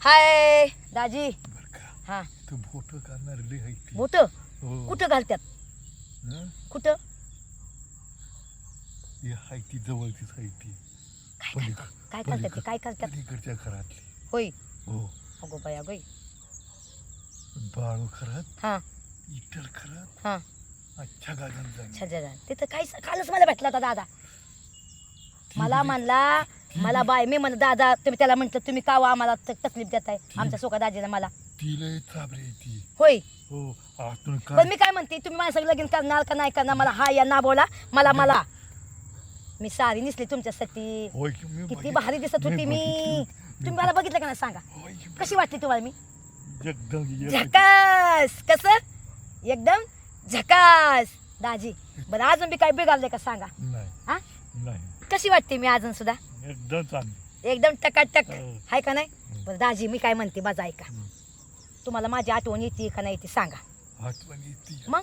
हाय दाजी. बर का. हा. तू बोट करणार ती. बोट? हो. कुठं घालतात हं? कुठं? ही ती जवळचीच आहे ती. काय पलीक- घालतात काय घालतात ते? काय घालतात? पलीकडच्या घरातली. होय. हो. अगो बाया गोय बाळू खरात हा. इटर खरात हा. अच्छा गाजन अच्छा अच्छा तिथं काय कालच मला भेटला होता दादा. मला म्हणला मला बाय मी म्हणलं दादा तुम्ही त्याला म्हटलं तुम्ही का हो आम्हाला त- तकलीफ देताय? आमच्या सोका दाजीला मला. ती लय चाबरी आहे ती. होय. हो आतून पण काय मी काय म्हणते तुम्ही माझ्या सगळं लगीन करणार का नाही करणार? मला हा या ना बोला मला मला मी सारी निसली तुमच्यासाठी. होय की मी किती भारी दिसत होती मी बघितली. तुम्ही मला बघितलं का नाही सांगा? होय की कशी वाटली तुम्हाला मी? एकदम एक- झकास! कस? एकदम झकास! दाजी बरं अजून बी काय बिघाडलंय का सांगा? नाही. हा? नाही. कशी वाटते मी अजून सुद्धा? एकदम चांगली. एकदम टकाटक. हो. आहे का नाही? बरं दाजी मी काय म्हणते माझा ऐका. हं. तुम्हाला माझी आठवण येते का नाही ती सांगा. आठवण येते. मग?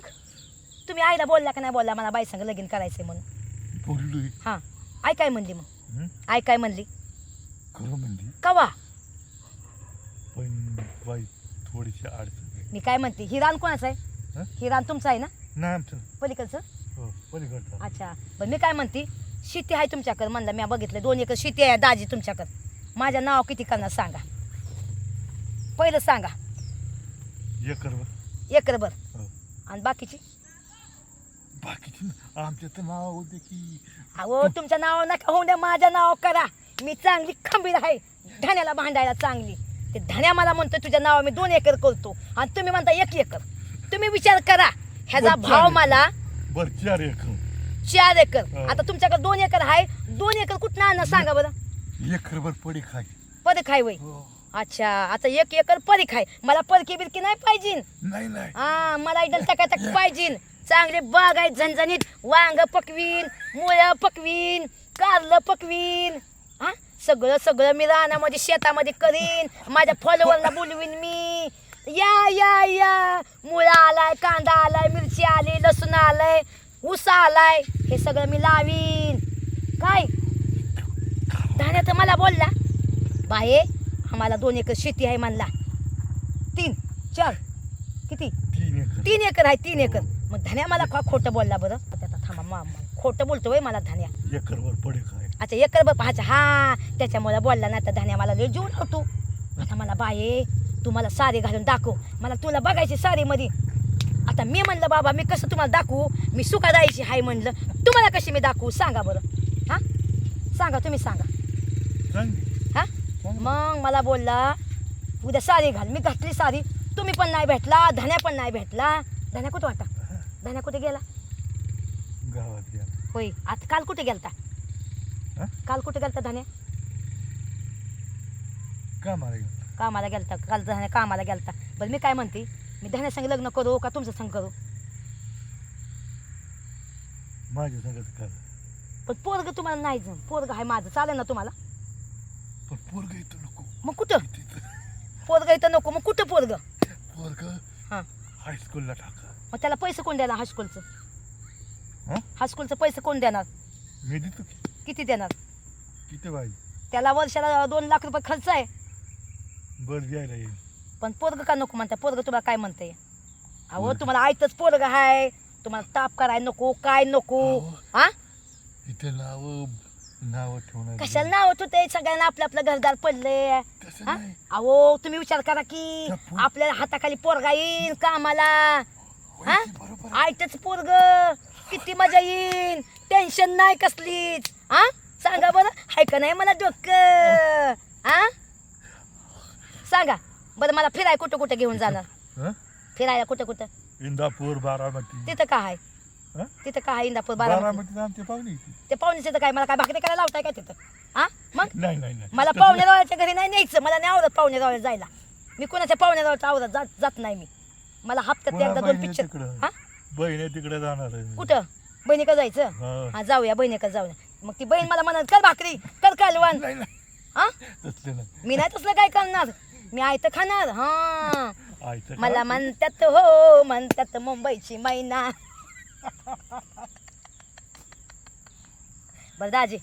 तुम्ही आईला बोलला का नाही बोलला? मला बाई संग लगीन करायचंय म्हणून. बोललोय. हा. आई काय म्हणली मग? हं? आई काय म्हणली? खरं म्हणली? कवा? पण बाई थोडीशी अडचण आहे. मी काय म्हणते हिरान कोणाचं आहे? हं? हिरान तुमचं आहे ना? नाही आमचं. पलीकडचं? हो पलीकडचा. अच्छा. पण मी काय म्हणते शेती आहे तुमच्याकडे म्हणलं मी बघितलं दोन एकर शेती आहे दाजी तुमच्याकडे. माझं नाव किती करणार सांगा. पहिलं सांगा. एकरवर एकरभर. हो. आणि बाकीची? आमच्या तर नाव होते की. अहो तुमच्या नाव नका होऊ द्या माझं नाव करा. मी चांगली खंबीर आहे. धण्याला भांडायला चांगली. ते धण्या मला म्हणतो तुझ्या नाव मी दोन एकर करतो. आणि तुम्ही म्हणता एक एकर. तुम्ही विचार करा. ह्याचा भाव. मला बर चार एकर. चार एकर. हो. आता तुमच्याकडे दोन एकर आहे. दोन एकर कुठं आणणार सांगा बरं. एकरभर पडी खाय पद खाय वय. हो. अच्छा आता एक एकर परी खाय मला परकी बिरकी नाही पाहिजे. नाही नाही. हा मला एकदम टकाटक पाहिजे. चांगले बाग आहेत झणझणीत. वांग पकवीन मुळं पकवीन कारलं पकवीन. हा? सगळं सगळं मी रानामध्ये शेतामध्ये करीन. माझ्या फॉलोवरला बोलवीन मी. या या या. मुळा आलाय कांदा आलाय मिरची आली लसूण आलाय. ऊस आलाय. हे सगळं मी लावीन. काय? धान्या तर मला बोलला बाये आम्हाला दोन एकर शेती आहे म्हणला. तीन चार किती? तीन एकर. आहे तीन एकर. मग धन्या मला का खोटं बोलला बरं? आता थांबा खोटं बोलतो वय मला धन्या. एकरभर पडी अच्छा एकर बघ अच्छा हा त्याच्यामुळे बोलला नाही तर धन्या मला लय जीव लावतो. आता मला बाये तू मला साडी घालून दाखव. मला तुला बघायची साडीमध्ये आता मी म्हणलं बाबा मी कसं तुम्हाला दाखवू? मी सुखादायची हाय म्हणलं. तुम्हाला कशी मी दाखवू? सांगा बरं. हा? सांगा तुम्ही सांगा. हा? मग? मला बोलला उद्या साडी घाल. मी घातली साडी. तुम्ही पण नाही भेटला धन्या पण नाही भेटला. धन्या कुठं वाटा धन्या कुठे गेला? गावात गेला. होय. आता काल कुठे गेलता? काल कुठे गेलता धन्या? का मला गेला कामाला गेलता. काल धन्या कामाला गेलता. बरं मी काय म्हणते? मी धन्या संग लग्न करू का तुमचं संग करू? माझ्या पण पोरग तुम्हाला नाही जम पोरग आहे माझं. चालेल ना तुम्हाला? पण पोरग इथं नको. मग कुठं? पोरग इथं नको. मग कुठं पोरग? पोरग हां. हायस्कूलला टाका. मग त्याला पैसे कोण देणार हायस्कूलचं हा? हायस्कूलचं पैसे कोण देणार? मी देतो की. किती देणार? किती बाई? त्याला वर्षाला दोन लाख रुपये खर्च आहे. बर द्यायला येईल. पण पोरग का नको म्हणता पोरग तुम्हाला काय म्हणते अहो? तुम्हाला आयतच पोरग आहे तुम्हाला ताप कराय नको काय नको. हा? इथे नाव नाव ठेवणार कशाला नाव होते सगळ्यांना आपलं आपलं घरदार पडले हा? अहो तुम्ही विचार करा की आपल्या हाताखाली पोरगा येईन कामाला. होय हा? आयतच पोरग. किती मजा येईन. टेन्शन नाही कसलीच. हा? सांगा बरं. हाय का नाही मला डोकं? हा? सांगा. बरं मला फिराय कुठं कुठं घेऊन जाणार? हं? फिरायला कुठं कुठं? इंदापूर बारामती. तिथं का आहे? हं? तिथं का आहे इंदापूर बारामती? बारामतीत आमची पाहुणे आहे ती. ते पाहुण्याचं तर काय? मला काय भाकरी करायला लावताय का तिथं? हा? मग? नाही नाही नाही. मला पाहुणे रावळ्याच्या घरी नाही न्यायचं. मला नाही आवडत पाहुणे रावळ्यात जायला. मी कोणाच्या पाहुणे रावळ्याच्या आवडत जात जात नाही मी. मला हप्त्यात एकदा दोन बहिणी पिक्चर तिकडं. हा? बहिणी तिकडे जाणार आहे मी. कुठं? बहिणीकडे जायचं? हा. हा जाऊया बहिणीकडे जाऊया मग ती बहीण मला म्हणत कर भाकरी कर कालवण. नाही नाही. हा? तसले नाही. मी नाही तसलं काय करणार. मी आयतं खाणार हा. मला? म्हणतात हो म्हणतात मुंबईची मैना. बरं दाजी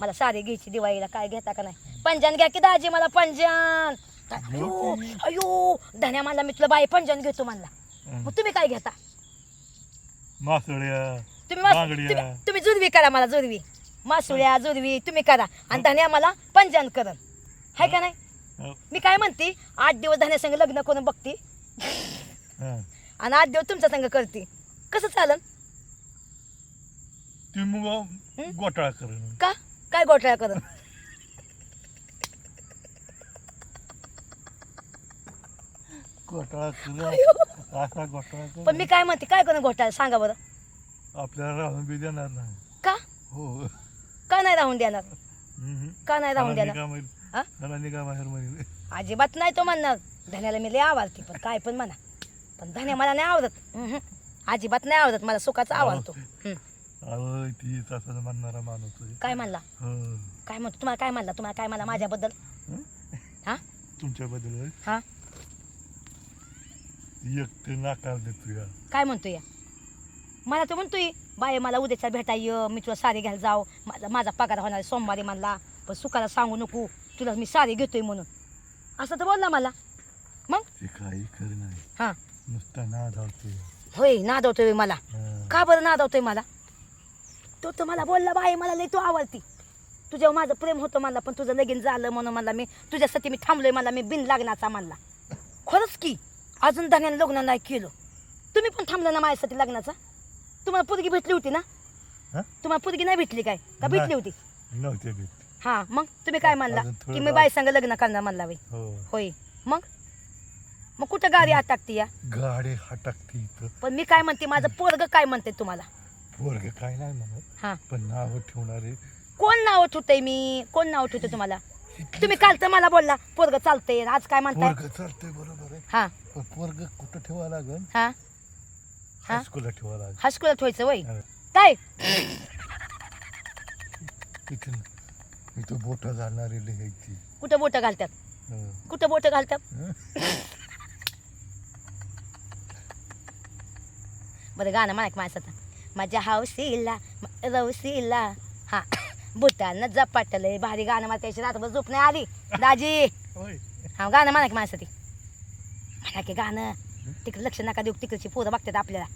मला साडी घ्यायची दिवाळीला काय घेता का नाही? पंजन घ्या की दाजी मला पंजन. अयो अयो धन्या म्हणला मी तुला बाई पंजन घेतो म्हणला. मग तुम्ही काय घेता? मासोळ्या तुम्ही बांगड्या. तुम्ही तुम्ही जुरवी करा मला जुरवी मासुळ्या जुरवी तुम्ही करा. आणि धन्या मला पंजन करन. हाय का नाही. मी काय म्हणते आठ दिवस धन्यासंग लग्न करून बघते. आणि आठ दिवस तुमच्या संग करते. कसं चालन? मग? घोटाळा करेन का? काय घोटाळा करन? घोटाळा करेन असा घोटाळा पण मी काय म्हणते काय करून घोटाळा? सांगा बरं. आपल्याला राहून बी देणार नाही. का? हो. का नाही राहून देणार. का नाही राहून देणार. हा? मला निघा बाहेर अजिबात नाही तो म्हणणार. धन्याला मी लय आवडते पण काय पण म्हणा. पण धन्या मला नाही आवडत. अजिबात नाही आवडत मला सुखाचा आवडतो. हं. अहो ती तसं म्हणणारा माणूस आहे. काय म्हणला हो. काय म्हणतो? तुम्हाला काय म्हणला तुम्हाला काय म्हणला माझ्याबद्दल? हं? हा? तुमच्याबद्दल होय? हा? एक ते नाकार देतो या काय म्हणतोय? या? मला तो म्हणतोय बाय मला उद्याचा भेटाय मी तुला साडी घ्यायला जाऊ. माझा माझा पगार होणार आहे सोमवारी म्हणला पण सुखाला सांगू नको. तुला मी साडी घेतोय म्हणून. असं तर बोलला मला. मग? ते काही खरं नाही. हां. नुसता होय नादवतोय मला. हं. का बरं नादवतोय मला? तो तर मला बोलला बाई मला लई तू आवडती. तुझ्यावर माझं प्रेम होतं मला पण तुझं लगीन झालं म्हणून मला मी तुझ्यासाठी मी थांबलोय मला मी बिन लागण्याचा म्हणला. खरंच की अजून धन्यानं लग्न नाही केलं. तुम्ही पण थांबलं ना माझ्यासाठी लग्नाचा? तुम्हाला पोरगी भेटली होती ना? हं? तुम्हाला पोरगी नाही भेटली काय? का भेटली. होती? नव्हते हा मग तुम्ही काय म्हणला? अजून थोडं की मी बाई संग लग्न करणार म्हणला बाई. हो. होय. मग? मग कुठं गाडी आत टाकती या? गाडी हटकते इथं. पण मी काय म्हणते माझं पोरग काय म्हणते तुम्हाला? पोरग काय नाही म्हणत. हा. पण नाव ठेवणारे. कोण नाव ठेवतंय मी? कोण नाव ठेवतंय तुम्हाला? तुम्ही काल तर मला बोलला पोरग चालतंय आज काय म्हणताय? पोरग चालतंय बरोबर आहे. हा. पण पोरग कुठं ठेवा लागल हा. हा? हायस्कूलला ठेवा लागल हायस्कूलला ठेवायचं वय हा. काय इथं इथं बोट लिहायची. कुठं बोट घालतात? हं. कुठं बोट घालतात? हं? बरं गाणं म्हणा माझ्यासाठी माझ्या हावसीला म- रवसीला हा. बुटानं झपाटलंय. भारी गाणं मला त्याची रात्रभर झोप नाही आली. दाजी. होय. हा गाणं म्हणा की माझ्यासाठी म्हणा की गाणं. तिकडे लक्ष नका देऊ तिकडची पोरं बघतात आपल्याला.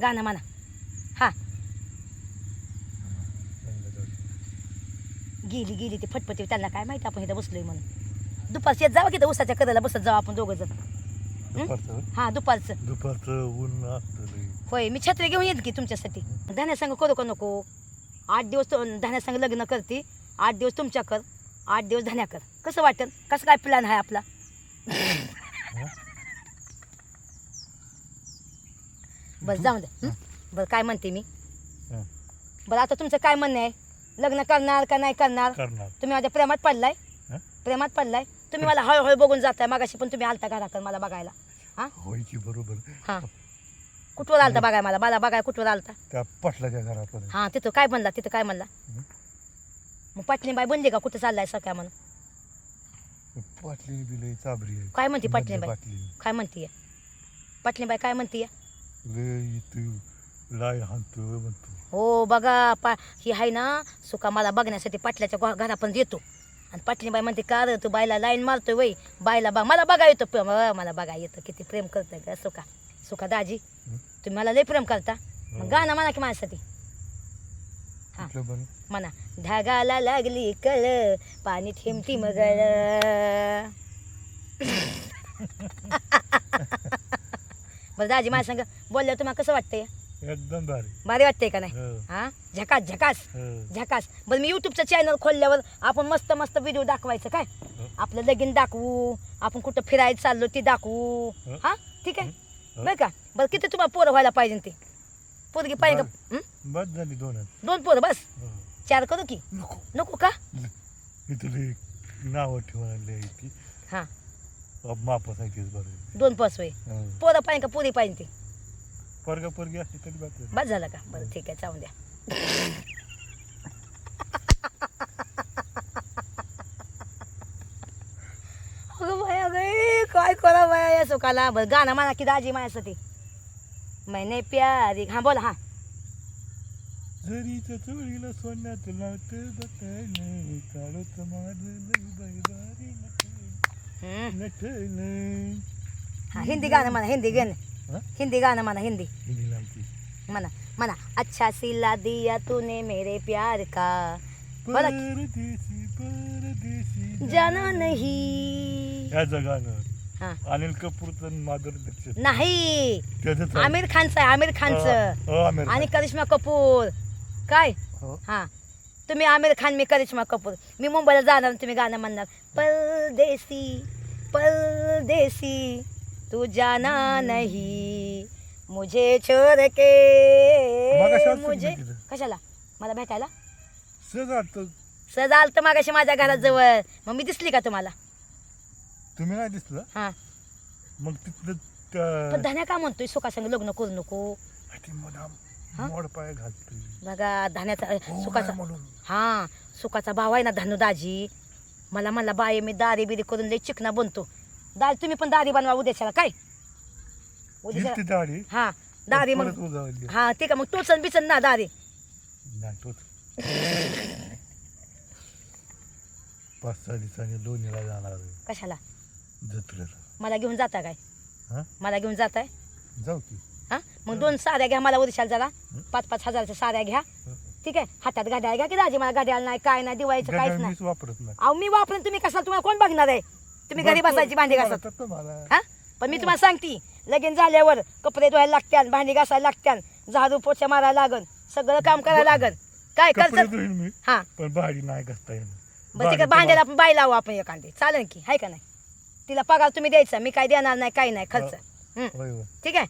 गाणं म्हणा. हा चांगलं झालं. गेली गेली ती फटफटी त्यांना काय माहिती आपण इथं बसलोय म्हणून. दुपारची येत जावं की उसाच्या कडेला बसत जाऊ आपण दोघं जण? हा? दुपारचं? दुपारचं. ऊन. होय मी छत्री घेऊन येत की तुमच्यासाठी. धान्यासंग करू का नको? आठ दिवस धान्यासंग लग्न करते. आठ दिवस तुमच्या कर. आठ दिवस धान्या कर. कसं वाटेल? कसं काय प्लॅन आहे आपला? हं? बरं जाऊ दे? बरं काय म्हणते मी. बरं आता तुमचं काय म्हणणं आहे? लग्न करणार का नाही करणार? करणार. तुम्ही माझ्या प्रेमात पडलाय? हं? प्रेमात पडलाय? तुम्ही मला हळूहळू बघून जाताय मागाशी पण तुम्ही आलता घराकडे मला बघायला. हा? होय की बरोबर. हा. कुठवर आलता बघाय मला? मला बघाय कुठवर आलता? त्या पटलाच्या घरापर्यंत हा तिथं काय म्हणला? तिथं काय म्हणला? हं? मग पाटलीबाई बनली का कुठं चाललाय सकाळ म्हणून? पाटली बिले चाबरी आहे. काय म्हणते मधल्या पाटलीबाई? पाटली काय म्हणतीये? पाटलीबाई काय म्हणतीये? लय इथं हाणतो म्हणतो हो बघा पा ही आहे ना सुका मला बघण्यासाठी पाटल्याच्या घ- घरापर्यंत येतो आणि पाटलीबाई म्हणते का रे तू बायला लाईन मारतोय वय? बायला बा मला बघा येतो अ, मला बघा येतं किती प्रेम करतोय का सुका. सुका दाजी हं? तुम्ही मला लय प्रेम करता. मग हो. गाणं म्हणा की माझ्यासाठी. हा. कुठलं म्हणा ढगाला लागली कळ पाणी थेंब थेंब गळ बरं दाजी माझ्या संग बोलल्यावर तुम्हाला कसं वाटतंय? एकदम भारी. भारी वाटतंय का नाही? हो, हा? झकास झकास हो. झकास. बरं मी युट्यूबचं चॅनल खोलल्यावर आपण मस्त मस्त व्हिडिओ दाखवायचं काय? आपलं लगीन दाखवू आपण कुठं फिरायला चाललो ते दाखवू. हं. हा? ठीक आहे? हं. बरं का? बरं किती तुम्हाला पोरं व्हायला पाहिजे ते? पोरगी पाहिजे का? हं? बस झाली दोनच दोन पोरं बस? हो. चार करू की? नको. नको का? इथं लय नावं ठेवायला हा. बरं. दोन पाच वय हो. पोरं पाहिजे का? पोरी पाहिजे ते? पोरगा पोरगी असली तरी बात बस झालं का बरं ठीक आहे चावून द्या अगं बाय अगं ए, काय करा बाया या सुखाला बरं गाणं म्हणा की दाजी माझ्यासाठी मैने प्यारी हा बोला हा जरीच्या चोळीला सोन्यात लावत बटन काढत माझं. हम्म. हा हिंदी गाणं म्हणा हिंदी गाणं? हिंदी गाणं म्हणा हिंदी. म्हणा म्हणा. अच्छा सिला दिया तूने मेरे प्यार का. परदेशी परदेशी जाना नहीं. याचं गाणं. हा. अनिल कपूरचं आणि माधुरी दीक्षित. नाही. आमिर खानचं आमिर खानचं. आमिर आणि करिश्मा कपूर. काय? हो. हा. तुम्ही आमिर खान मी करिश्मा कपूर. मी मुंबईला जाणार तुम्ही गाणं म्हणणार. परदेसी परदेसी तू जाना नहीं. मुझे छोड़ के. मगाशी मुझे. कशाला? मला भेटायला? सहज आलतं. सहज आलतं मागाशी माझ्या घराजवळ. मग मी दिसली का तुम्हाला? तुम्ही नाही दिसलं? हा. मग तिथलं पण त्या- धन्या का म्हणतोय? सुखासंग लग्न करू नको. ती मला हा? मोड पाय घालतोय. बघा धान्याचा हो सुखाचा नाही म्हणून. हा सुखाचा भाव आहे ना धनु दाजी मला म्हणला बाय मी दारी बिरी करून लई चिकना बनतो. दारी तुम्ही पण दारी बनवा उद्याच्याला काय? उद्याच्याला. दाढी? हा दारी परत मग उजावली. हा ते का मग टोचन बिचन ना नाही तोच. पाच सहा दिवसांनी लोणीला जाणार आहे. कशाला? जत्रेला. मला घेऊन जाता काय? हा? मला घेऊन जाताय? जाऊ की. हा? मग दोन साड्या घ्या मला उद्याच्याला जरा. पाच पाच हजारच्या साड्या घ्या. ठीक आहे? हातात घड्याळ घ्या की दाजी मला घड्याळ नाही काय नाही दिवाळीचं काहीच गड्या नाही. मीच वापरत नाही. अहो मी वापरून तुम्ही कसाल तुम्हाला कोण बघणार आहे? तुम्ही घरी बसायची भांडी घासत. हा? पण मी तुम्हाला सांगते लगीन झाल्यावर कपडे धुवायला लागत्यान भांडी घासायला लागत्यान झाडू पोछा मारायला लागन सगळं काम करायला लागन. काय करत हा. पण भाडी नाही घासता बरं भांड्याला आपण बाई लावू आपण एखादी. चालेल की हाय का नाही? तिला पगार तुम्ही द्यायचा मी काय देणार नाही काही नाही खर्च. हं, ठीक आहे?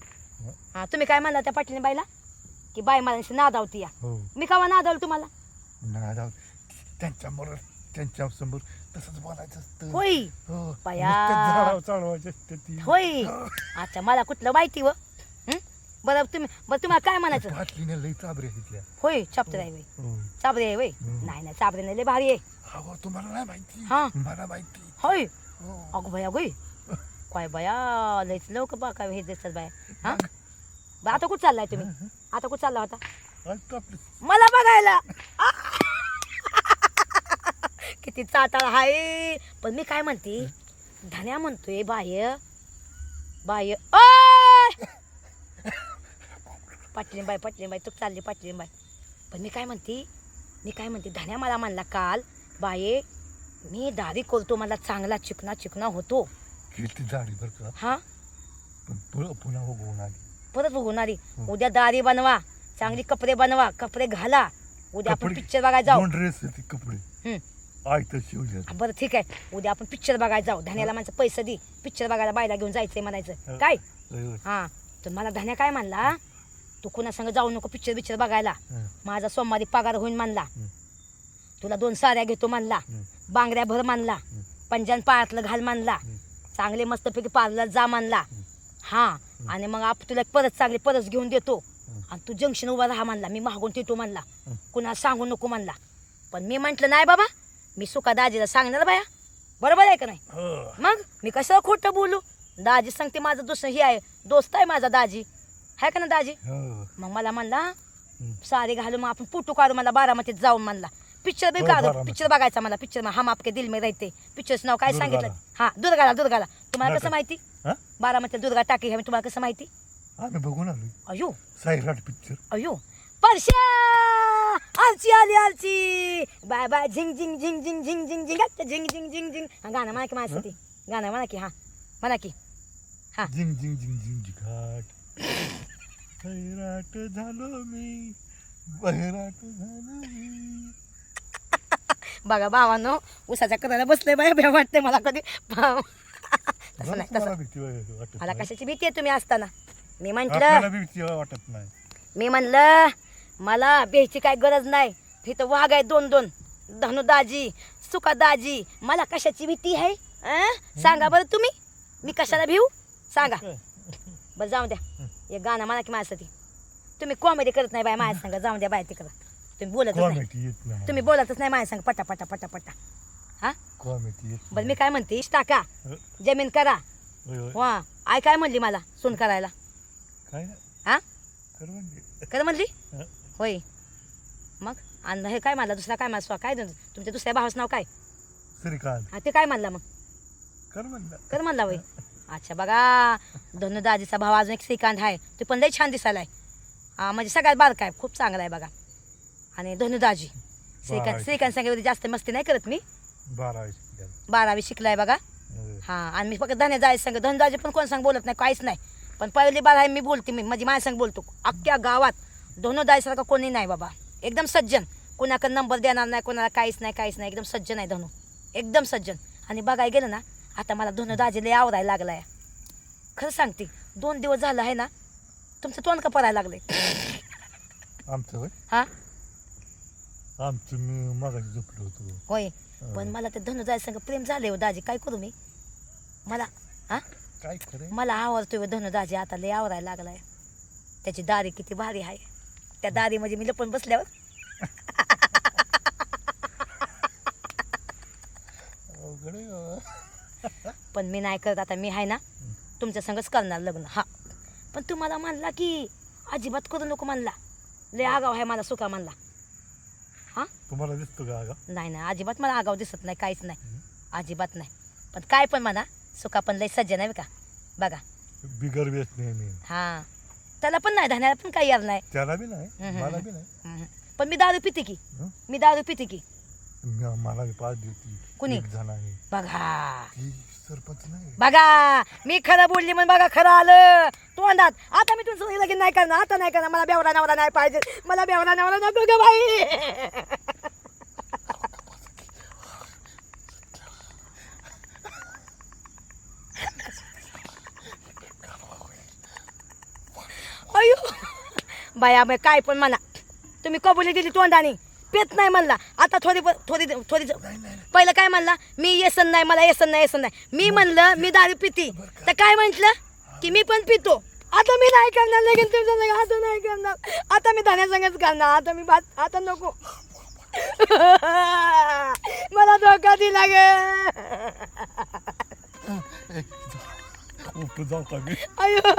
हा. तुम्ही काय म्हणला त्या पाटील बाईला? की बाई मला नादावती या. हो. मी कावा नादावलं तुम्हाला? त्यांच्याबरोबर त्यांच्यासमोर तसंच बोलायचं असतं. होय. हो झाडावर चढवायची असते ती. होय. अच्छा मला कुठलं माहिती व? हं? बरं तुम्ही बरं तुम्हाला काय म्हणायचं? लई चाबरे घेतल्या. होय चापतर आहे वय हो चाबरे आहे वय हं. नाही नाही चाबरे नाही लय भारी आहे. अहो तुम्हाला नाही माहिती? हा. मला माहिती. होय. हो. अगो बाया गोय काय बाया लयच लोक बा काय हे दिसतात बाया. हा? बरं आता कुठं चाललाय तुम्ही? आता कुठं चालला होता? आज तर आपलं मला बघायला. आ! किती चाटाळ हाय पण मी काय म्हणते धन्या म्हणतोय बाय बाय ओय! पाटलीबाई पाटलीबाई तू चालली पाटलीबाई. पण मी काय म्हणते मी काय म्हणते धन्या मला म्हणला काल. बाये मी दारी करतो मला चांगला चिकना चिकना होतो. किती झाडी बरं का? हा? पण पुन्हा पुन्हा उगवून आली. परत होणारी. उद्या दारी बनवा चांगली कपडे बनवा कपडे घाला. उद्या आपण कपडे- पिक्चर बघायला जाऊ. दोन ड्रेस होते कपडे. हं. शिवले बरं ठीक आहे. उद्या आपण पिक्चर बघायला जाऊ. धन्याला माझं पैसे दे. पिक्चर बघायला बायला घेऊन जायचंय म्हणायचं. काय. हा. तर मला धन्या काय म्हणला? तू कुणा संग जाऊ नको पिक्चर पिक्चर बघायला. माझा सोमवारी पगार होईन म्हणला. तुला दोन साड्या घेतो म्हणला. बांगड्या भर हं. पंजान पायातलं घाल हं. चांगले मस्तपैकी पार्लर जा म्हणला. हं. आणि मग आप तुला परत चांगली परत घेऊन देतो. आणि तू जंक्शन उभा राहा म्हणला. मी मागून म्हणला. हं. कुणाला सांगू नको म्हणला. पण मी म्हंटल नाही बाबा मी सुका दाजीला सांगणार बाया. बरोबर आहे का नाही? हो. मग मी कसं खोटं बोलू? दाजी सांगते माझं दुसरं हे आहे. दोस्त आहे माझा दाजी. आहे का ना दाजी? हो. मग मला म्हणला. सारे घालू मग आपण पुटू काढू मला बारामतीत जाऊन म्हणला. पिक्चर बी हो, काढू बारामती. पिक्चर बघायचा मला पिक्चर हम आपके दिल में रहते पिक्चरचं नाव काय दुर्गाला. सांगितलं? हा दुर्गाला दुर्गाला. तुम्हाला कसं. माहिती? हा? बारामती दुर्गा टाकी हे तुम्हाला कसं माहिती? आम्ही बघून आलो अयो. साईराट पिक्चर अयो. परश्या आलची आली आलची बाय बाय झिंग झिंग झिंग झिंग झिंग झिंग झिंग झिंग झिंग झिंग झिंग हा गाणं म्हणा की माझ्यासाठी गाणं म्हणा की हा म्हणा की हा जिंग जिंग जिंग जिंग जिघाट सैराट झालो मी बहिराट झालो मी बघा भावानो उसाच्या करायला बसले बाय भ्या वाटते मला कधी भाव तसं नाही मला तसं. कशाची भीती आहे तुम्ही असताना मी म्हंटल भीती वाटत नाही मी म्हणलं मला भ्यायची काय गरज नाही. इथं वाघ आहे दोन दोन. धनु दाजी सुका दाजी मला कशाची भीती आहे? अं? सांगा बरं तुम्ही. मी कशाला भिऊ? सांगा. बरं जाऊ द्या. एक गाणं म्हणा की माझ्यासाठी. तुम्ही कॉमेडी करत नाही बाय माझ्या सांगा. जाऊ द्या बाय तिकडं. तुम्ही बोलतच नाही. कॉमेडी येत नाही. तुम्ही बोलतच नाही माझ्या सांग. पटा पटा पटा पटा. हा? कॉमेडी येत बरं मी काय म्हणते? इश टाका. नाही. जमीन करा. होय, होय. वा आय काय म्हणली मला? सून करायला. काय. हा? कर कर म्हणली? हं. होय. मग? आणि हे काय म्हणला दुसरा काय म्हणला काय तुमच्या दुसऱ्या भावाचं नाव काय? श्रीकांत. हा ते काय म्हणला मग? कर म्हणलं. कर म्हणला वय अच्छा बघा. दाजीचा भाव अजून एक श्रीकांत आहे ते पण लई छान दिसायला आहे हा म्हणजे सगळ्यात बारका आहे. खूप चांगला आहे बघा. आणि धनु दाजी. श्रीकांत. श्रीकांत सांगेवरती जास्त मस्ती नाही करत मी? बारावी शिकल्या बारावी शिकलाय बघा. होय. हा आणि मी फक्त धन्य सांग दाजी पण कोण सांग बोलत नाही काहीच नाही. पण पहिली बार आहे मी बोलते मी. माझी माझ्या संग बोलतो. अख्ख्या गावात. धनु दाजीसारखा कोणी नाही बाबा. एकदम सज्जन. कोणाकडे नंबर देणार नाही कोणाला काहीच नाही काहीच नाही. एकदम सज्जन आहे धनु. एकदम सज्जन. आणि बघायला गेलं ना आता मला धनु दाजी लय आवडायला लागलाय. खरं सांगते दोन दिवस झालं आहे ना तुमचं तोंड का पडायला लागले आमचं होय? हा? आमचं मी मागाशी झोपलो होतो. होय. पण मला ते धनु दाजी संग प्रेम झाले हो दाजी. काय करू मी? मला हा? काय खरं मला आवडतोय हो धनु दाजी. आता लय आवडायला लागलाय. त्याची दारी किती भारी आहे. त्या दारी म्हणजे मी लपून बसल्यावर. पण मी नाही करत आता मी आहे ना तुमच्या संगच करणार लग्न. हा. पण तुम्हाला म्हणला की अजिबात करू नको म्हणला लय आगाव आहे मला सुका म्हणला हा? तुम्हाला दिसतो का अगा नाही नाही अजिबात मला आगाव दिसत नाही काहीच नाही. अजिबात नाही. पण काय पण म्हणा सुका पण लय सज्जन आहे का? बघा. बिगर बेस नाही मी. हा. त्याला पण नाही धान्याला पण काही यार नाही. त्याला बी नाही. मला बी नाही. हम्म. पण मी दारू पिते की? हं? मी दारू पिते की? मी- मला बी पाच देती कुणी? एक जण आहे बघा. ती सरपंच नाही. बघा मी खरं बोलली म्हणून बघा खरं आलं. तोंडात. आता मी तुमचं लगीन नाही करणार आता नाही करणार. मला बेवडा नवरा नाही पाहिजे. मला बेवडा नवरा नको ग बाई. अयो. बाया बाय काय पण म्हणा. तुम्ही कबुली दिली तोंडाने. पेत नाही म्हणला. आता थोडी थोडी थोडी पहिलं काय म्हणला? मी येसन नाही मला येसन नाही येसन नाही. मी म्हणलं मी दारू पिती. तर काय म्हंटल? की मी पण पितो. आता मी नाही करणार लगेच तुमच्या आता नाही करणार. आता मी धान्यासंगच करणार आता मी भात आता नको. मला धोका दिला ग. उपट जाऊ का मी? अयो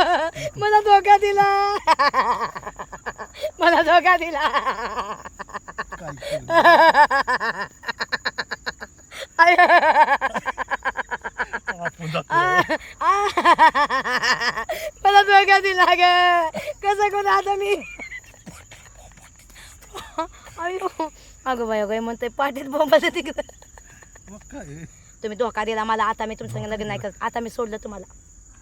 मला धोका दिला. मला धोका दिला. काय? अयो. आपण जातो. मला धोका दिला ग. कसं करू आता मी? अयो. अगं बाय अगं म्हणतोय पाठीत बोंबाचं तिकडं. मग काय? तुम्ही धोका दिला मला. आता मी तुमच्या संग लग्न नाही करत. आता मी सोडलं तुम्हाला.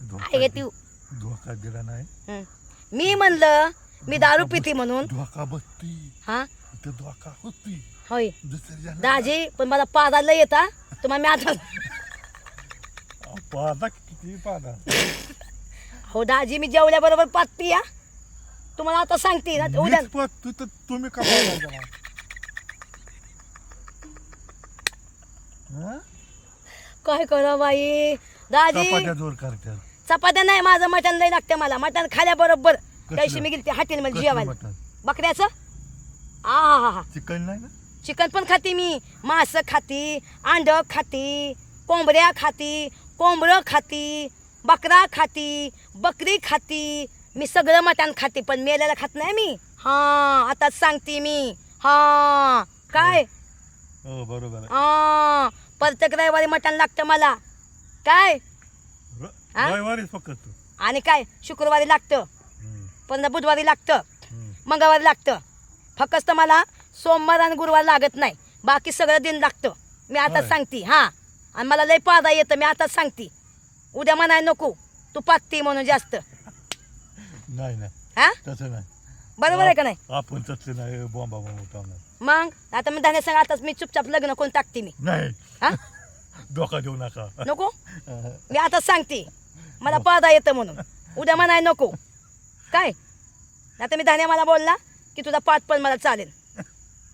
धोका दिला नाही. मी म्हणलं मी दारू पिती म्हणून. धोका बसती हा? धोका होती. होय. दाजी पण मला पादाला येता. तुम्हाला मी आता पाहता किती पाहता हो दाजी मी जेवल्याबरोबर पातती या तुम्हाला आता सांगते ना उद्या तर तुम्ही? काय करा बाई? दाजी जोर करतात चपात्या नाही माझं मटण लई लागतं मला. मटण खाल्याबरोबर? त्याशी मी गेली हॉटेल कसलं जेवायला? बकऱ्याचं? हा हा हा. चिकन नाही ना चिकन पण खाते मी. मांस खाती अंड खाती कोंबड्या खाती कोंबडं खाती बकरा खाती बकरी खाती. मी सगळं मटण खाते पण मेल्याला खात नाही मी. हा आताच सांगते मी. हा काय? हो बरोबर हा प्रत्येक रविवारी मटण लागतं मला. काय? हा? रविवारीच फक्त. आणि काय शुक्रवारी लागतं. पुन्हा बुधवारी लागतं. मंगळवारी लागतं. फक्त मला सोमवार आणि गुरुवार लागत नाही. बाकी सगळं दिन लागतं. मी आताच होय. सांगते हा. आणि मला लय पादा येतं मी आताच सांगते. उद्या म्हणाय नको तू पाकती म्हणून जास्त. नाही नाही. हा? तसं नाही. बरोबर आहे का नाही? आपण तसं नाही बॉम्बा बॉम्ब उठवणार मग? आता मी धान्या सांग आताच मी चुपचाप लग्न कोण टाकते मी. नाही. हा? धोका देऊ नका. नको. मी आताच सांगते. मला पादा येतं म्हणून. उद्या म्हणाय नको. काय? आता मी धान्या मला बोलला की तुझा पाठ पण मला चालेल.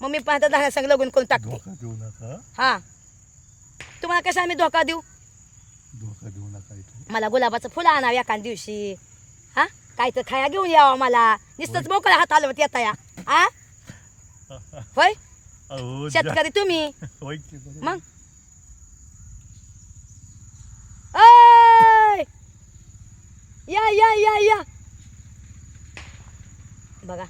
मग मी पाहता धान्या सांग लग्न कोण टाकते. धोका देऊ नका. हा. तुम्हाला कशा मी धोका देऊ? धोका देऊ नका मला गुलाबाचं फुलं आणावं एका दिवशी. हा? काय तर खाया घेऊन यावं मला. नुसतंच मोकळ्या हात हलवत येता या. हा? होय? अहो जा- शेतकरी तुम्ही. होय की बरोबर. मग? ऐ! या या या या. बघा.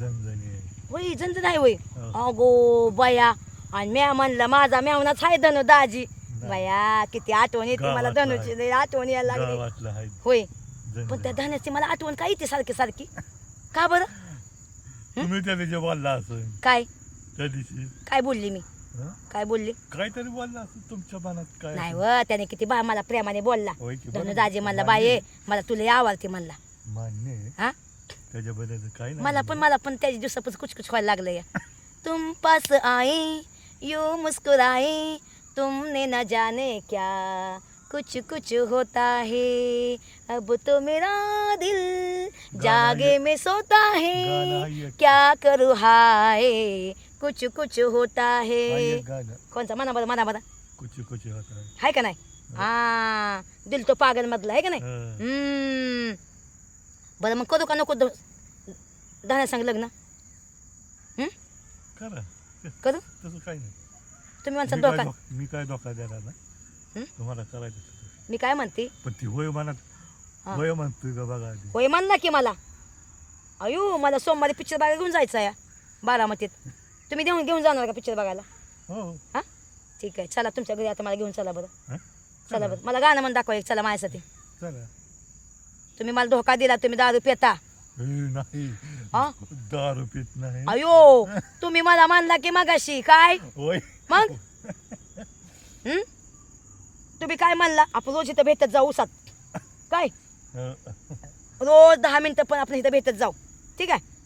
झणझणी आहे. होय झंझ नाही होय हो. अगो बया. आणि म्या म्हणलं माझा मेवनाच आहे धनु दाजी. बाया किती आठवण येते मला धनुची. आठवण यायला लागली. आहे. होय. पण त्या धन्याची मला आठवण काय येते सारखी सारखी? का बरं? तुम्ही त्या दिवशी बोलला असं काय? त्या दिवशी. काय बोलली मी? काय बोलली काहीतरी बोलला असं तुमच्या मनात काय नाही. व त्याने किती बा मला प्रेमाने बोलला होय की धनु. दाजी म्हणला बाये. मला तुला आवडते म्हणला मान्य आहे. हा त्याच्याबद्दल काय नाही मला पण मला पण त्याच्या दिवसापासून कुछ कुछ व्हायला लागलं या तुम पास आई यू मुस्कुराई तुमने न जाने क्या कुछ कुछ होता है अब तो मेरा दिल जागे ये- में सोता है. क्या करू हाय कुछ कुछ होता हा। है कोणचा मना बरं मना बरं कुछ कुछ होता है। आहे का नाही? हा। दिल तो पागल मधला आहे का नाही? हं. हम्म. बरं मग करू का नको धान्या सांग लग्न। करा। करू तसं काही नाही। तुम्ही म्हणता मी काय धोका धोका- मी काय धोका देणार ना? हं? तुम्हाला करायचं. मी काय म्हणते? पण ती होय म्हणत हा. होय म्हणतोय का बघा आधी. होय म्हणला की मला. अयो मला सोमवारी पिक्चर बघायला घेऊन जायचं या बारामतीत. तुम्ही देऊन घेऊन जाणार का पिक्चर बघायला? हो. हा? ठीक आहे. चला तुमच्या घरी आता मला घेऊन चला बरं? चला बरं. मला गाणं म्हणून दाखवा एक. चला माझ्यासाठी. चला. तुम्ही मला धोका दिला तुम्ही दारू पिता. नाही. हा? दारू पित नाही. अयो तुम्ही मला मानला की मगाशी काय? होय मग? हं? तुम्ही काय म्हणला आपण रोज इथं भेटत जाऊ सात. काय. रोज दहा मिनिटं पण आपण इथं भेटत जाऊ. ठीक आहे?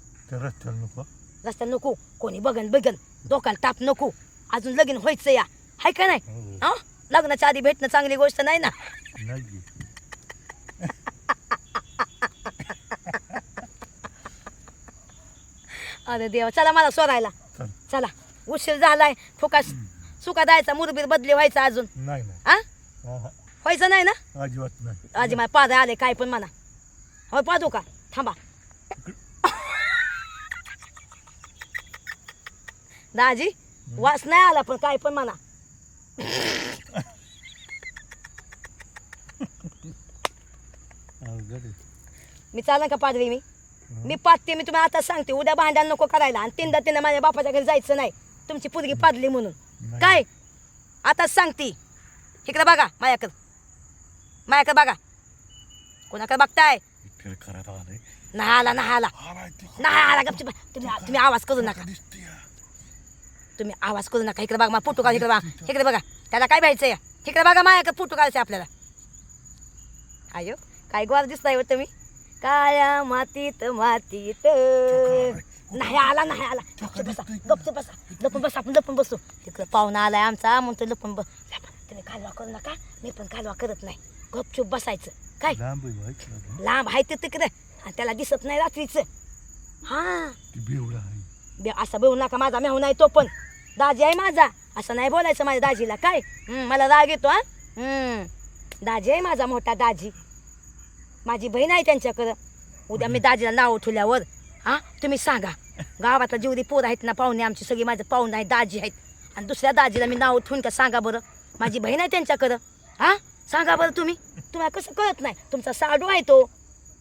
नको. रस्त्याला नको कोणी बघन बघन डोक्याला ताप नको. अजून लगीन व्हायचं या. हाय का नाही? हो. हा? लग्नाच्या आधी भेटणं चांगली गोष्ट नाही ना? नाही. अरे देवा चला मला सोडायला. चल. उशीर झालाय. फुकास सुका जायचा मुरबीर बदली व्हायचा अजून. नाही हा? हा, हा. व्हायचं नाही ना? अजिबात नाही. आजी मला पादा आले काय पण म्हणा. हो पाहतो का? थांबा. दाजी वास नाही आला पण काय पण म्हणा. अवघड आहे. मी चालन का पादवी मी? मी पाहते मी तुम्हाला आता सांगते उद्या भांडण नको करायला. आणि तीनदा तीनदा माझ्या बापाच्या घरी जायचं नाही. तुमची पुरगी पादली म्हणून. नाही. काय? आता सांगते. इकडे बघा माझ्याकडं माझ्याकडे बघा. कोणाकडे बघताय? विठ्ठल करत आलंय नाही आला नाही आला. आलाय ती नाही आला गपचूप. तुम्ही तुम्ही आवाज करू नका. दिसते तुम्ही आवाज करू नका. इकडे बघा फोटो काढ इकडे बघा. इकडे बघा. त्याला काय भ्यायचं या इकडे बघा माझ्याकडे फोटो काढायचे आपल्याला. आयो काय गोर दिसताय हो तुम्ही? काळ्या मातीत मातीत. नाही आला नाही आला. गपचूप बसा गपचूप बसा. लपून बसा आपण लपून बसतो तिकडे पाहुणा आलाय आमचा म्हणतो लपून बस. तुम्ही कालवा करू नका. मी पण कालवा करत नाही. गपचूप बसायचं. काय? लांब आहे व्हायचं ते तिकडे. आणि त्याला दिसत नाही रात्रीचं. हा. बे- असं बोलू नका माझा मेहू नाही तो पण. दाजी आहे माझा. असं नाही बोलायचं माझ्या दाजीला. काय? मला राग येतो हा. दाजी आहे माझा मोठा दाजी. माझी बहीण आहे त्यांच्याकडं. उद्या मी दाजीला नाव ठेवल्यावर हा? तुम्ही सांगा. गावातला जेवढी पोरं आहेत ना पाहुणे आमची सगळी माझे पाहुणे आहेत दाजी आहेत. आणि दुसऱ्या दाजीला मी नाव ठेवून का सांगा बरं? माझी बहीण आहे त्यांच्याकडं. हा? सांगा बरं तुम्ही. तुम्हाला कसं कळत नाही? तुमचा साडू आहे तो.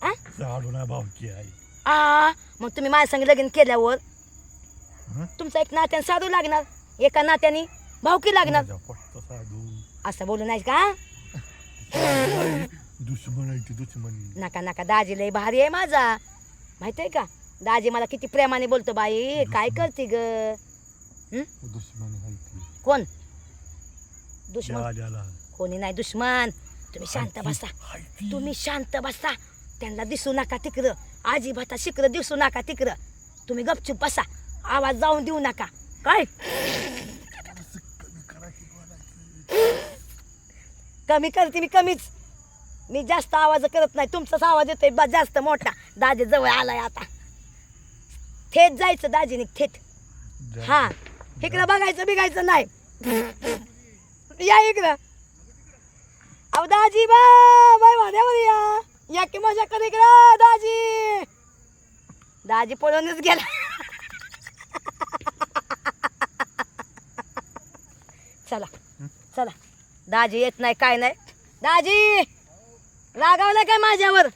हा? झाडू ना भावकी आहे. आ मग तुम्ही माझ्या संग लगीन केल्यावर हं? तुमचा एक नात्याने साधू लागणार एका नात्याने भावकी लागणार. माझा पट्टा साधू. असं बोलू नाही का दुश्मन आहे ती दुश्मनी. नका नका दाजी लय भारी आहे माझा. माहिती आहे का दाजी मला किती प्रेमाने बोलतो बाई काय करते ग? दुश्मन आहे ती. कोण? दुश्मन? आल्याला कोणी नाही दुश्मन. तुम्ही शांत बसा. तुम्ही शांत बसा. त्यांना दिसू नका तिकडं. आजीबाता शिकडं दिसू नका तिकडं. तुम्ही गपचूप बसा. आवाज जाऊन देऊ नका. काय? कमी करते मी कमीच. मी जास्त आवाज करत नाही. तुमचाच आवाज येतोय बा जास्त मोठा. दाजी जवळ आलाय आता. थेट जायचं दाजीने थेट. हा. इकडं बघायचं बिघायचं नाही. या इकडं. अहो दाजी बा बाय माझ्यावर या. या की मजा कर इकडं दाजी. दाजी पळूनच गेला. चला चला. दाजी येत नाही काय नाही. दाजी! रागावलं काय माझ्यावर?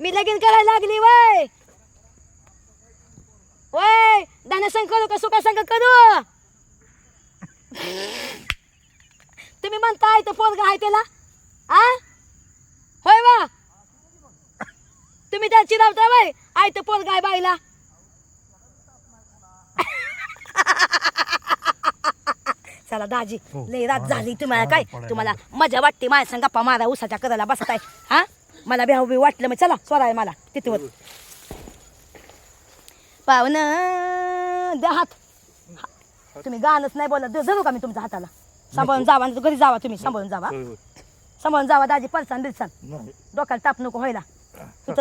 मी लगीन करायला लागली वय! वय! दाना संग करू का सुका करू? तुम्ही म्हणताय तर पोरगा आहे त्याला? आ? होय वा? तुम्ही त्याची चिरावताय वय? आहे तर पोरगा आहे बाईला. चला दाजी हो. लय रात झाली तुम्हाला काय? तुम्हाला मजा वाटते माझ्या संग गप्पा मारा उसाच्या करायला बसताय. हा? मला बेहू बी वाटलं मग चला सोडाय मला तिथवर. पाहुण द्या हात. तुम्ही गाणंच नाही बोलत. धरू धरू का मी तुमच्या हाताला? सांभाळून जावा घरी जावा तुम्ही सांभाळून जावा. सांभाळून जावा दाजी पलसान बिलसान. डोक्याला ताप नको व्हायला.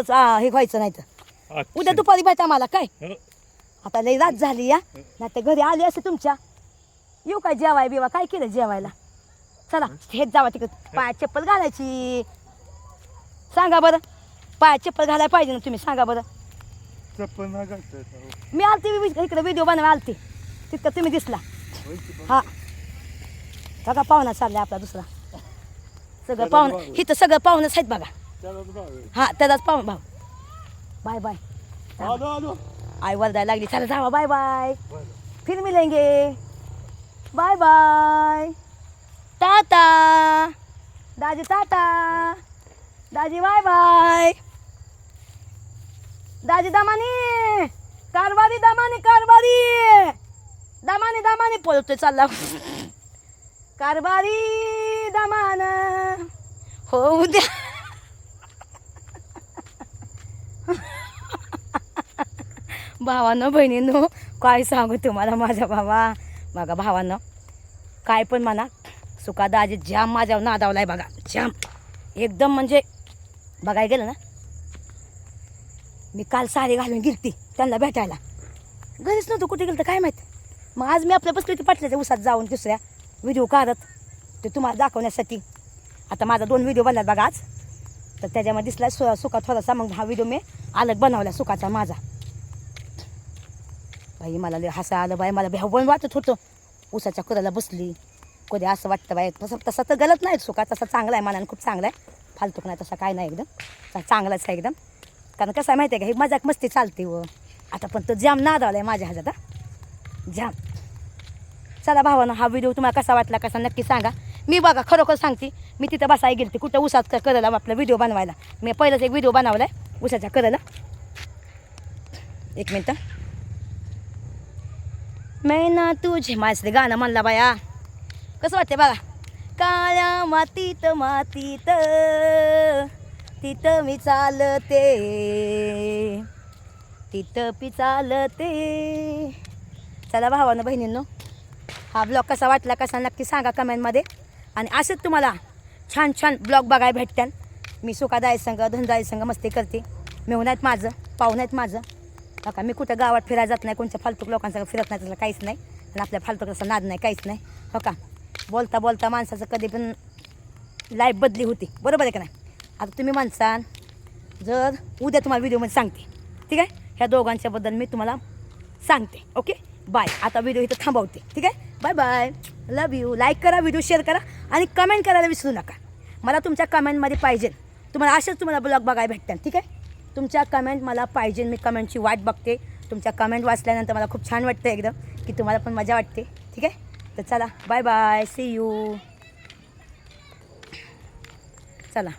आ, हे व्हायचं नाही तर. उद्या दुपारी पाहिजे आम्हाला काय? हो. आता लई रात झाली या. नाही तर घरी आली असे तुमच्या. येऊ काय जेवाय बिवा काय केलं जेवायला? चला हेच जावा तिकडे. पायात चप्पल घालायची. सांगा बरं. पायात चप्पल घालायला पाहिजे ना तुम्ही सांगा बरं. चप्पल घालता. मी आलते इकडे व्हिडिओ बनवायला आलते. तितकं तुम्ही दिसला. की? हा. बघा पाहुणा चाललाय आपला दुसरा. सगळं पाहुणं इथं सगळं पाहुणंच आहेत बघा. त्यालाच. हा त्याचाच पाहुण भाऊ बाय बाय. आई वरदायला लागली. चला जावा बाय बाय. फिर मिलेंगे. Bye bye tata. Daji tata. Daji bye bye Daji Damani. कारभारी Damani कारभारी दमानी दमानी. पळतोय चालला. कारभारी दमान. हो उद्या. भावानं बहिणीनं काय सांगू तुम्हाला माझ्या भावा? बघा भावानं काय पण म्हणा. सुखादा आजी जाम माझ्यावर आहे बघा. जाम. एकदम म्हणजे बघायला गेलं ना? मी काल साडी घालून गेलती त्यांना भेटायला. घरीच नव्हतं कुठे गेलं तर काय माहीत? मग आज मी आपल्या बसली पाटल्याच्या उसात जाऊन दुसऱ्या व्हिडिओ काढत ते तुम्हाला दाखवण्यासाठी. आता माझा दोन व्हिडिओ बनला बघा आज. तर त्याच्यामध्ये दिसला सु सुका थोडासा मग हा व्हिडिओ मी अलग बनवला सुखाचा माझा. बाई मला लय हसा आलं बाई मला भेवण वाटत होतं. उसाच्या कुराला बसली. कधी असं वाटतं बाई तसं तसं तर गलत नाही सुका तसा चांगला आहे मनाने खूप चांगला आहे. फालतूक नाही तसा काय नाही एकदम. चांगलाच आहे एकदम. कारण कसं आहे माहिती आहे का ही मजाक मस्ती चालते व आता पण तो जाम नाद आला आहे माझ्या हातात जॅम जाम. चला भावानं हा व्हिडिओ तुम्हाला कसा वाटला कसा नक्की सांगा. मी बघा खरोखर सांगते मी तिथं बसायला गेलते कुठं उसात करायला आपला व्हिडिओ बनवायला. मी पहिलाच एक व्हिडिओ बनवला आहे उसाच्या करायला एक मिनटं. मेना तुझे माझं गाणं म्हणला बाया. कसं वाटते बघा? काळ्या मातीत मातीत तिथं मी चालते. तिथं पी चालते. चला भावानं बहिणींनो हा ब्लॉग कसा वाटला कसा नक्की सांगा कमेंटमध्ये. आणि असंच तुम्हाला छान छान ब्लॉग बघायला भेटत्यान. मी सुखादाय संघ धनदाय संघ मस्ती करते. मेहून आहेत माझं पाहुण आहेत माझं. का मी कुठं गावात फिरायला जात नाही कोणत्या फालतूक लोकांसंग फिरत नाही तसं काहीच नाही. आणि आपल्या फालतूक तसं नाद नाही काहीच नाही. हो का? बोलता बोलता माणसाचं कधी पण लाईफ बदली होती. बरोबर आहे का नाही? आता तुम्ही माणसान जर उद्या तुम्हाला व्हिडिओमध्ये सांगते. ठीक आहे? ह्या दोघांच्याबद्दल मी तुम्हाला सांगते. ओके? बाय आता व्हिडिओ इथं थांबवते. ठीक आहे? Bye bye love you like करा व्हिडिओ शेअर करा आणि कमेंट करायला विसरू नका. मला तुमच्या कमेंटमध्ये पाहिजे. तुम्हाला असेच तुम्हाला ब्लॉग बघायला भेटतात ठीक आहे? तुमच्या कमेंट मला पाहिजे मी कमेंटची वाट बघते. तुमच्या कमेंट वाचल्यानंतर मला खूप छान वाटतं एकदम की तुम्हाला पण मजा वाटते. ठीक आहे? तर चला बाय बाय सी यू चला.